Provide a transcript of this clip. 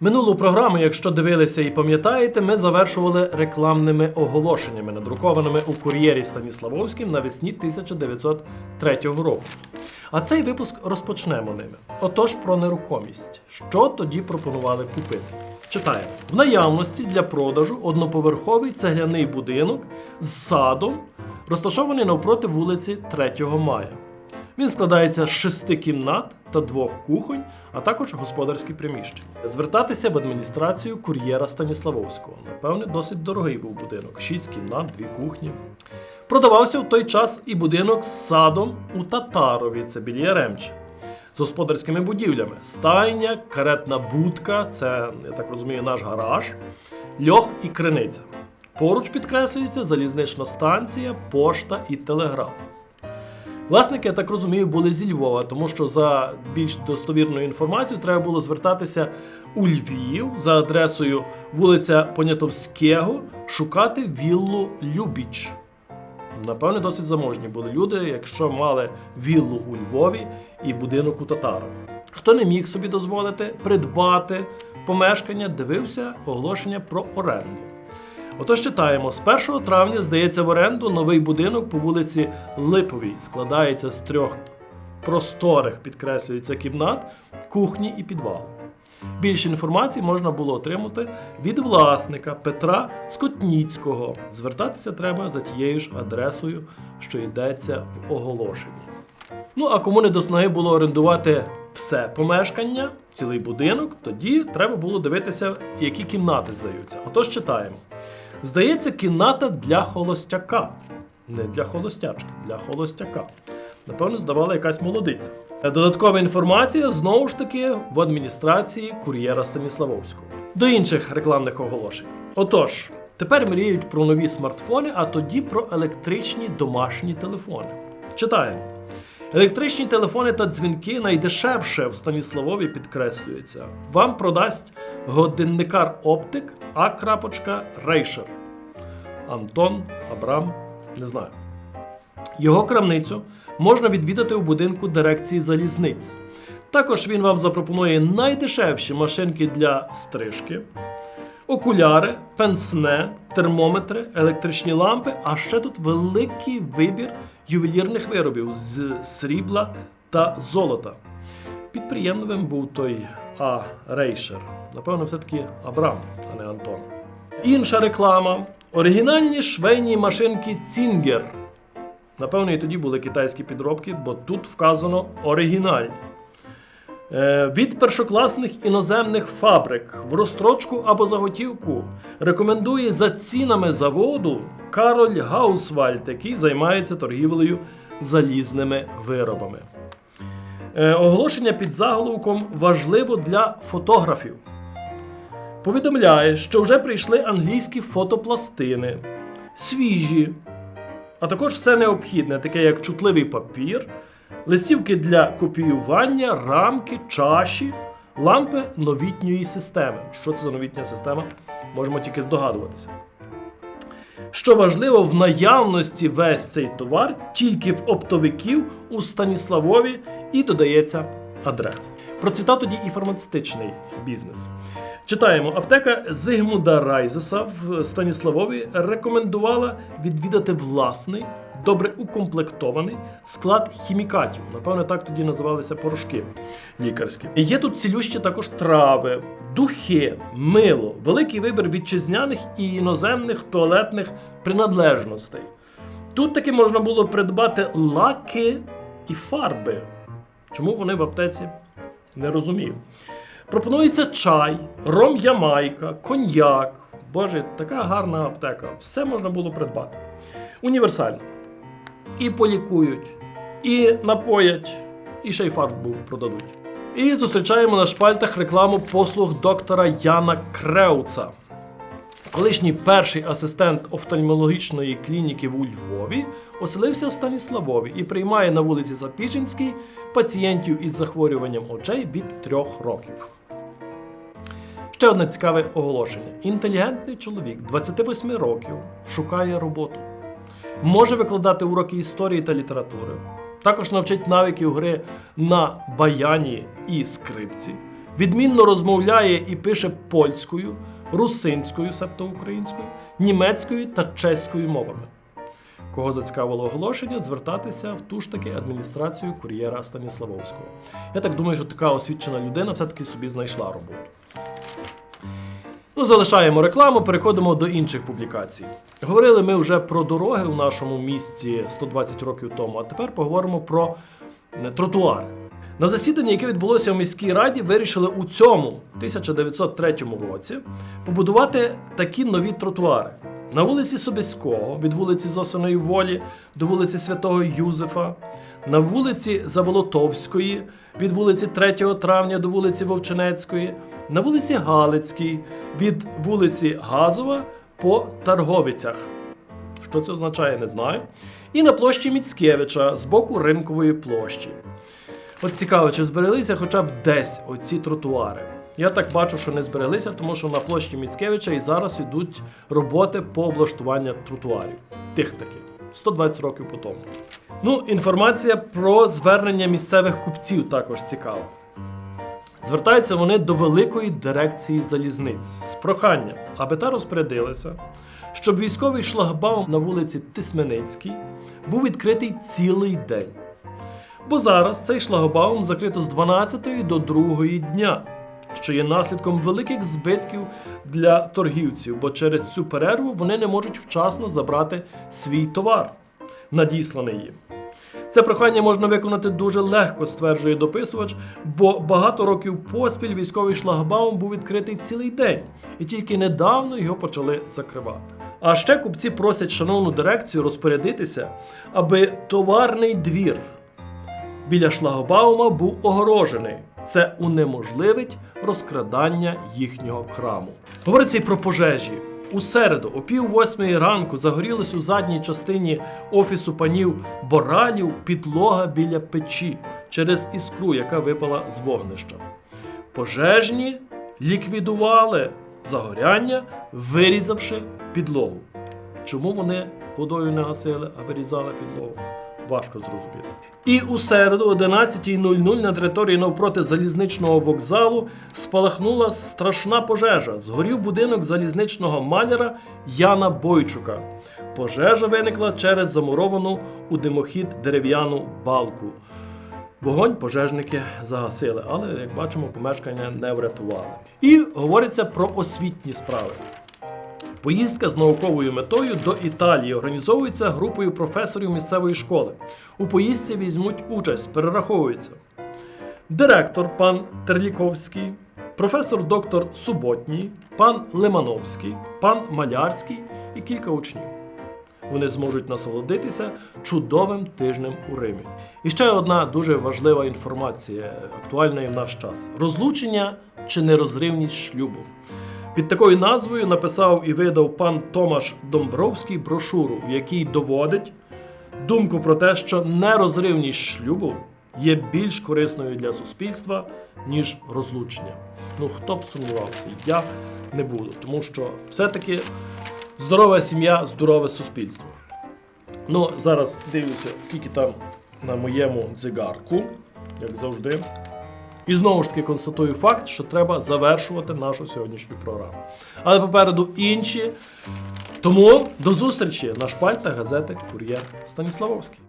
Минулу програму, якщо дивилися і пам'ятаєте, ми завершували рекламними оголошеннями, надрукованими у кур'єрі Станіславовським навесні 1903 року. А цей випуск розпочнемо ними. Отож, про нерухомість. Що тоді пропонували купити? Читаємо: в наявності для продажу одноповерховий цегляний будинок з садом, розташований навпроти вулиці 3 мая. Він складається з шести кімнат та двох кухонь, а також господарські приміщення. Звертатися в адміністрацію кур'єра Станіславовського. Напевне, досить дорогий був будинок: шість кімнат, дві кухні. Продавався в той час і будинок з садом у Татарові, це біля Яремчі. З господарськими будівлями: стайня, каретна будка, це, я так розумію, наш гараж, льох і криниця. Поруч підкреслюється залізнична станція, пошта і телеграф. Власники, я так розумію, були зі Львова, тому що за більш достовірною інформацією треба було звертатися у Львів за адресою вулиця Понятовського, шукати віллу Любіч. Напевне, досить заможні були люди, якщо мали віллу у Львові і будинок у Татарах. Хто не міг собі дозволити придбати помешкання, дивився оголошення про оренду. Отож читаємо, з 1 травня здається в оренду новий будинок по вулиці Липовій. Складається з трьох просторих, підкреслюється кімнат, кухні і підвал. Більше інформації можна було отримати від власника Петра Скотніцького. Звертатися треба за тією ж адресою, що йдеться в оголошенні. Ну а кому не до снаги було орендувати все помешкання, цілий будинок, тоді треба було дивитися, які кімнати здаються. Отож читаємо. Здається, кімната для холостяка. Не для холостячки, для холостяка. Напевно, здавала якась молодиця. Додаткова інформація знову ж таки в адміністрації кур'єра Станіславовського. До інших рекламних оголошень. Отож, тепер мріють про нові смартфони, а тоді про електричні домашні телефони. Читаємо. Електричні телефони та дзвінки найдешевше в Станіславові підкреслюється. Вам продасть годинникар Оптик А. Рейшер. Антон Абрам, не знаю. Його крамницю можна відвідати у будинку дирекції залізниць. Також він вам запропонує найдешевші машинки для стрижки, окуляри, пенсне, термометри, електричні лампи, а ще тут великий вибір ювелірних виробів з срібла та золота. Підприємливим був той А. Рейшер. Напевно, все-таки Абрам, а не Антон. Інша реклама. Оригінальні швейні машинки Цінгер. Напевно, і тоді були китайські підробки, бо тут вказано оригінальні. Е, Від першокласних іноземних фабрик в розстрочку або заготівку рекомендує за цінами заводу Кароль Гаусвальд, який займається торгівлею залізними виробами. Е, Оголошення під заголовком важливо для фотографів. Повідомляє, що вже прийшли англійські фотопластини, свіжі, а також все необхідне, таке як чутливий папір, листівки для копіювання, рамки, чаші, лампи новітньої системи. Що це за новітня система? Можемо тільки здогадуватися. Що важливо, в наявності весь цей товар тільки в оптовиків у Станіславові і додається адрес. Процвітав тоді і фармацевтичний бізнес. Читаємо, аптека Зигмуда Райзеса в Станіславові рекомендувала відвідати власний, добре укомплектований склад хімікатів. Напевно, так тоді називалися порошки лікарські. Є тут цілющі також трави, духи, мило, великий вибір вітчизняних і іноземних туалетних принадлежностей. Тут таки можна було придбати лаки і фарби. Чому вони в аптеці? Не розумію. Пропонується чай, ром Ямайка, коньяк. Боже, така гарна аптека. Все можна було придбати. Універсально. І полікують, і напоять, і ще й фарбу продадуть. І зустрічаємо на шпальтах рекламу послуг доктора Яна Креуца. Колишній перший асистент офтальмологічної клініки у Львові оселився в Станіславові і приймає на вулиці Запічинській пацієнтів із захворюванням очей від трьох років. Ще одне цікаве оголошення. Інтелігентний чоловік 28 років шукає роботу. Може викладати уроки історії та літератури. Також навчить навиків гри на баяні і скрипці. відмінно розмовляє і пише польською, русинською, себто українською, німецькою та чеською мовами. Кого зацікавило оголошення, звертатися в ту ж таки адміністрацію кур'єра Станіславовського. Я так думаю, що така освічена людина все-таки собі знайшла роботу. Ну, залишаємо рекламу, переходимо до інших публікацій. Говорили ми вже про дороги у нашому місті 120 років тому, а тепер поговоримо про е, тротуари. На засіданні, яке відбулося у міській раді, вирішили у цьому 1903 році побудувати такі нові тротуари. На вулиці Собіського, від вулиці Зосиної Волі до вулиці Святого Юзефа, на вулиці Заболотовської, від вулиці 3 травня до вулиці Вовчинецької, на вулиці Галицькій, від вулиці Газова по Тарговицях. Що це означає, не знаю. І на площі Міцкевича з боку Ринкової площі. От цікаво, чи збереглися хоча б десь оці тротуари. Я так бачу, що не збереглися, тому що на площі Міцкевича і зараз йдуть роботи по облаштуванню тротуарів. Тих таких. 120 років по тому. Ну, інформація про звернення місцевих купців також цікава. Звертаються вони до великої дирекції залізниць з проханням, аби та розпорядилася, щоб військовий шлагбаум на вулиці Тисменицькій був відкритий цілий день. Бо зараз цей шлагбаум закрито з 12 до 2 дня, що є наслідком великих збитків для торгівців, бо через цю перерву вони не можуть вчасно забрати свій товар, надісланий їм. Це прохання можна виконати дуже легко, стверджує дописувач, бо багато років поспіль військовий шлагбаум був відкритий цілий день, і тільки недавно його почали закривати. А ще купці просять шановну дирекцію розпорядитися, аби товарний двір біля шлагбаума був огорожений. Це унеможливить розкрадання їхнього краму. Говориться й про пожежі. У середу, о пів восьмої ранку, загорілась у задній частині офісу панів Боралів підлога біля печі через іскру, яка випала з вогнища. Пожежні ліквідували загоряння, вирізавши підлогу. Чому вони водою не гасили, а вирізали підлогу? Важко зрозуміти. І у середу, о 11.00 на території навпроти залізничного вокзалу спалахнула страшна пожежа. Згорів будинок залізничного маляра Яна Бойчука. Пожежа виникла через замуровану у димохід дерев'яну балку. Вогонь пожежники загасили, але, як бачимо, помешкання не врятували. І говориться про освітні справи. Поїздка з науковою метою до Італії організовується групою професорів місцевої школи. У поїздці візьмуть участь, перераховується директор пан Терліковський, професор доктор Суботній, пан Лимановський, пан Малярський і кілька учнів. Вони зможуть насолодитися чудовим тижнем у Римі. І ще одна дуже важлива інформація, актуальна і в наш час: розлучення чи нерозривність шлюбу. Під такою назвою написав і видав пан Томаш Домбровський брошуру, в якій доводить думку про те, що нерозривність шлюбу є більш корисною для суспільства, ніж розлучення. Ну хто б сумнівався, я не буду, тому що все-таки здорова сім'я, здорове суспільство. Ну, зараз дивлюся, скільки там на моєму дзигарку, як завжди. І знову ж таки констатую факт, що треба завершувати нашу сьогоднішню програму. Але попереду інші. Тому до зустрічі на шпальтах газети Кур'єр Станіславовський.